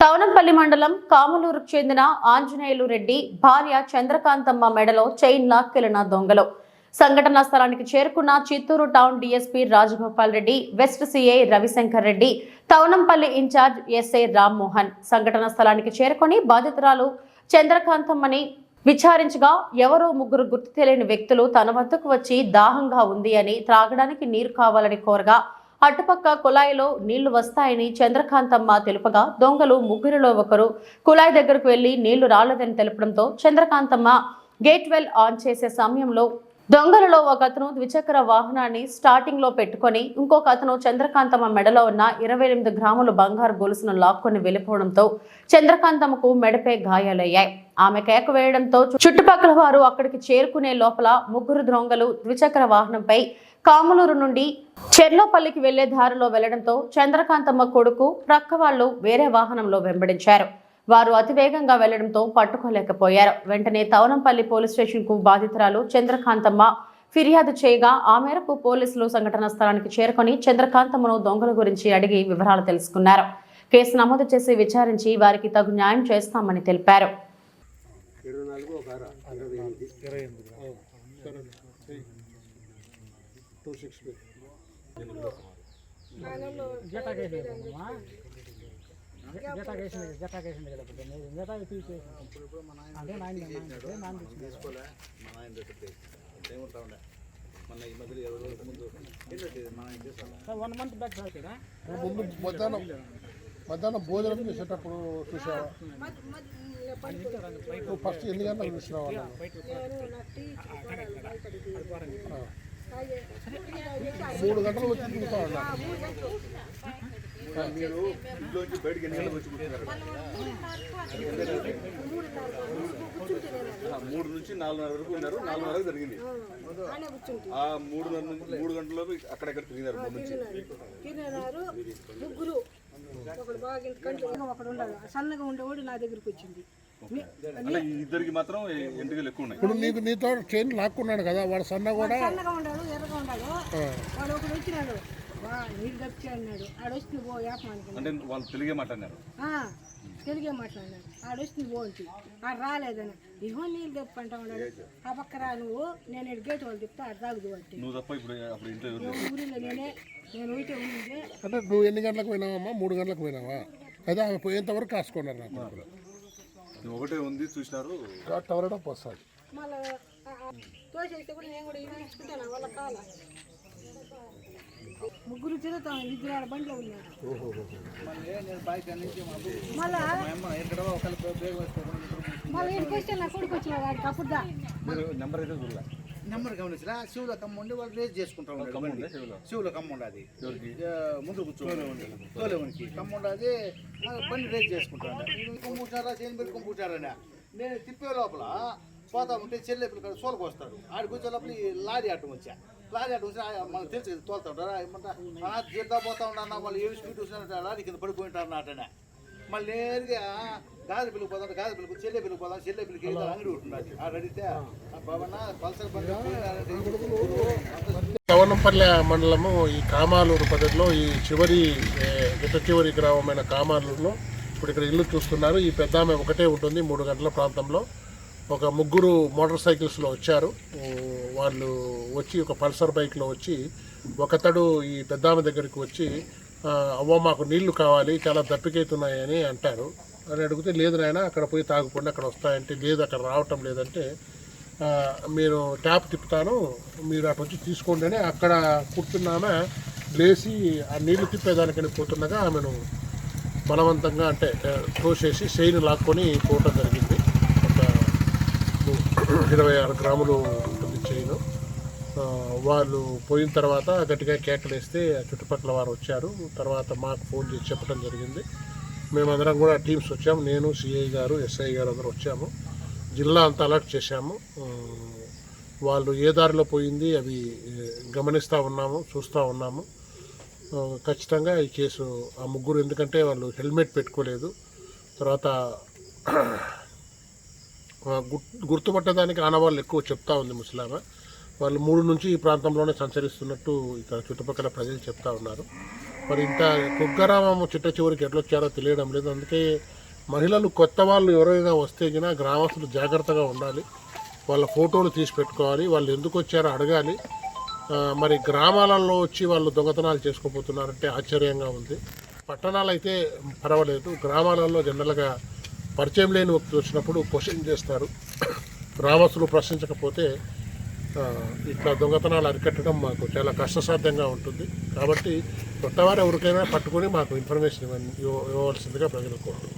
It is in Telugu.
తవనంపల్లి మండలం కామలూరుకు చెందిన ఆంజనేయులు రెడ్డి భార్య చంద్రకాంతమ్మ మెడలో చైన్ లాక్కెళ్ళిన దొంగలు. సంఘటనా స్థలానికి చేరుకున్న Chittoor town DSP Rajagopal Reddy west CI Ravishankar Reddy Tavanampalli incharge SI Rammohan. సంఘటనా స్థలానికి చేరుకొని బాధితురాలు చంద్రకాంతమ్మని విచారించగా ఎవరో ముగ్గురు గుర్తు తెలియని వ్యక్తులు తన వద్దకు వచ్చి దాహంగా ఉంది అని త్రాగడానికి నీరు కావాలని కోరగా అటుపక్క కుళాయిలో నీళ్ళు వస్తాయని చంద్రకాంతమ్మ తెలుపగా దొంగలు ముగ్గురిలో ఒకరు. కుళాయి దగ్గరకు వెళ్ళి నీళ్ళు రాలేదని తెలపడంతో చంద్రకాంతమ్మ గేట్ వెల్ ఆన్ చేసే సమయంలో దొంగలలో ఒక అతను ద్విచక్ర వాహనాన్ని స్టార్టింగ్లో పెట్టుకొని ఇంకొక అతను చంద్రకాంతమ్మ మెడలో ఉన్న ఇరవై ఎనిమిది గ్రాముల బంగారు గొలుసును లాక్కొని వెళ్ళిపోవడంతో చంద్రకాంతమ్మకు మెడపై గాయాలయ్యాయి. ఆమె కేక వేయడంతో చుట్టుపక్కల వారు అక్కడికి చేరుకునే లోపల ముగ్గురు దొంగలు ద్విచక్ర వాహనంపై కాములూరు నుండి చెర్లోపల్లికి వెళ్ళే దారిలో వెళ్ళడంతో చంద్రకాంతమ్మ కొడుకు ప్రక్క వాళ్ళు వేరే వాహనంలో వెంబడించారు. వారు అతివేగంగా వెళ్ళడంతో పట్టుకోలేకపోయారు. వెంటనే తవనంపల్లి పోలీస్ స్టేషన్కు బాధితురాలు చంద్రకాంతమ్మ ఫిర్యాదు చేయగా ఆ మేరకు పోలీసులు సంఘటనా స్థలానికి చేరుకొని చంద్రకాంతమ్మను దొంగల గురించి అడిగి వివరాలు తెలుసుకున్నారు. కేసు నమోదు చేసి విచారించి వారికి తగు న్యాయం చేస్తామని తెలిపారు. నాలుగు ఒక అర. ఇరవై ఎనిమిది. ఇరవై ఎనిమిది two six sir one month back sir ఇక్కడ. ముందు మధ్యాహ్నం మధ్యాహ్నం భోజనం చేసేటప్పుడు చూసావా? నువ్వు ఫస్ట్ ఎన్ని గంటలకు చూసినావా? మూడు గంటలు వచ్చి చూస్తా ఉన్నా మీరు ఇంట్లోంచి బయటికి ఎన్ని గంటలకు వచ్చి కూర్చున్నారు మూడు నుంచి నాలుగున్నర వరకు ఉన్నారు. నాలుగున్నర వరకు జరిగింది. ఆ మూడున్నర నుంచి మూడు గంటల అక్కడెక్కడ తిరిగినారు. ముగ్గురు ఒకడు బాగా ఇంత కంట్లో ఒకడు ఉన్నాడు సన్నగా ఉండేవాడు నా దగ్గరికి వచ్చింది. ఇద్దరికి మాత్రం ఎంటుకలు ఎక్కువ ఉన్నాయి. ఇప్పుడు నీకు నీతో చైన్ లాక్కున్నాడు కదా వాడు సన్న కూడా సన్నగా ఉన్నాడు ఎర్రగా ఉన్నాడు వాడు ఒకడు వచ్చినాడు. బా నీళ్ళు తప్పించి అన్నాడు. ఆడ వస్తుంది పో యాపమానికి. అంటే వాళ్ళు తెలుగే మాట్లాడినారు ఆ, తెలుగే మాట్లాడినాడు ఆడ వస్తుంది పో అంటే ఆడ రాలేదని. ఇహో నీళ్ళు తప్పు అంటా ఉన్నాడు. ఆ పక్క రా నువ్వు. నేను ఇటు గేట్ వాళ్ళు చెప్తే ఆడ తాగుదు అంటే. నువ్వు తప్ప ఇప్పుడు అప్పుడు ఇంట్లో ఎవరు లేరు. ఊరిలో నేనే. నేను ఊరికే అంటే నువ్వు ఎన్ని గంటలకు పోయినావమ్మా? మూడు గంటలకు పోయినావా? అదే ఆమె పోయేంత వరకు కాసుకున్నారు నాకు నువ్వు ఒకటే ఉంది చూసినారు. టవర్ వస్తుంది మళ్ళీ తోసేస్తే కూడా నేను కూడా ఇది ఇచ్చుకుంటాను వాళ్ళ కాల ముగ్గురు తిరుగుతాం ఇద్దరు ఆడ బండిలో ఉన్నారు మళ్ళా మళ్ళీ ఇంటికి వస్తే నా కొడుకు వచ్చిన వాడికి? అప్పుడు దా. మీరు నెంబర్ అయితే చూడాలి. నెంబర్ గమనించరా శివుల కమ్మ ఉండి వాళ్ళు రేజ్ చేసుకుంటా ఉన్నాడు శివులో? కమ్మ ఉండదు. ముందు కూర్చోలే తోలేవనికి కమ్మ ఉండదు. బండి రేజ్ చేసుకుంటా కొంపూచారా చేయని పెట్టి కొంపూచారని నేను తిప్పే లోపల పోతా ఉంటే చెల్లె పిల్లలు సోలకు వస్తాడు. ఆడికి వచ్చే లోపల ఈ లారీ ఆటం వచ్చా. వచ్చి ఆ మనకు తెలుసు కదా, తోలుతా ఉంటారా ఏమంటా? జీతా పోతా ఉన్నా వాళ్ళు ఏమి స్పీడ్ చూసినట్టు లారీ కింద పడిపోయింటారు నాటనే మళ్ళీ నేరుగా గాది పిల్లకి పోతాడు గాది పిల్లకి చెల్లె పిల్లకి పోతాం చెల్లె పిల్లకి అంగడి ఉంటున్నది ఆడ అడిగితే ఆ బాబన్న పల్సర్ బండి పోయినారంటే చవనంపల్లె మండలము ఈ కామాలూరు పద్ధతిలో ఈ చివరి గిట్ట చివరి గ్రామమైన కామాలూరులో ఇప్పుడు ఇక్కడ ఇల్లు చూస్తున్నారు. ఈ పెద్ద ఆమె ఒకటే ఉంటుంది మూడు గంటల ప్రాంతంలో. ఒక ముగ్గురు మోటార్ సైకిల్స్లో వచ్చారు. వాళ్ళు వచ్చి ఒక పల్సర్ బైక్లో వచ్చి ఒకతడు ఈ పెద్దామె దగ్గరికి వచ్చి అవ్వ మాకు నీళ్ళు కావాలి చాలా దప్పికైతున్నాయని అంటారు. అని అడిగితే లేదు నాయన అక్కడ పోయి తాగుకుండా అక్కడ వస్తాయంటే లేదు అక్కడ రావటం లేదంటే మీరు ట్యాప్ తిప్పుతాను మీరు అటు వచ్చి తీసుకోండి అని అక్కడ కూర్చున్నామె లేచి ఆ నీళ్ళు తిప్పేదానికని పోతుండగా ఆమెను బలవంతంగా అంటే ఆ, తోసేసి చైన్ లాక్కొని పోవటం జరిగింది. ఇరవై ఆరు గ్రాములు ఉంటుంది చైన్ వాళ్ళు పోయిన తర్వాత గట్టిగా కేకలేస్తే ఆ చుట్టుపక్కల వారు వచ్చారు. తర్వాత మాకు ఫోన్ చేసి చెప్పడం జరిగింది. మేమందరం కూడా టీమ్స్ వచ్చాము. నేను సిఐ గారు ఎస్ఐ గారు అందరూ వచ్చాము. జిల్లా అంతా అలర్ట్ చేశాము. వాళ్ళు ఏ దారిలో పోయింది అవి గమనిస్తూ ఉన్నాము చూస్తూ ఉన్నాము. ఖచ్చితంగా ఈ కేసు ఆ ముగ్గురు ఎందుకంటే వాళ్ళు హెల్మెట్ పెట్టుకోలేదు. తర్వాత గుర్తుపట్టడానికి ఆనవాళ్ళు ఎక్కువ చెప్తా ఉంది ముసలామ. వాళ్ళు మూడు నుంచి ఈ ప్రాంతంలోనే సంచరిస్తున్నట్టు ఇక్కడ చుట్టుపక్కల ప్రజలు చెప్తా ఉన్నారు. మరి ఇంత కుగ్గరామం చిట్ట చివరికి ఎట్లా వచ్చారో తెలియడం లేదు. అందుకే మహిళలు కొత్త వాళ్ళు ఎవరైనా వస్తే గినా గ్రామస్తులు జాగ్రత్తగా ఉండాలి. వాళ్ళ ఫోటోలు తీసి పెట్టుకోవాలి. వాళ్ళు ఎందుకు వచ్చారో అడగాలి. మరి గ్రామాలలో వచ్చి వాళ్ళు దొంగతనాలు చేసుకోపోతున్నారంటే ఆశ్చర్యంగా ఉంది. పట్టణాలు అయితే పర్వాలేదు. గ్రామాలలో జనరల్గా పరిచయం లేని వ్యక్తి వచ్చినప్పుడు క్వశ్చన్ చేస్తారు. గ్రామస్తులు ప్రశ్నించకపోతే ఇట్లా దొంగతనాలు అరికట్టడం మాకు చాలా కష్టసాధ్యంగా ఉంటుంది. కాబట్టి కొత్తవారు ఎవరికైనా పట్టుకొని మాకు ఇన్ఫర్మేషన్ ఇవ్వ- ఇవ్వవలసిందిగా ప్రజలకు కోరుతున్నాను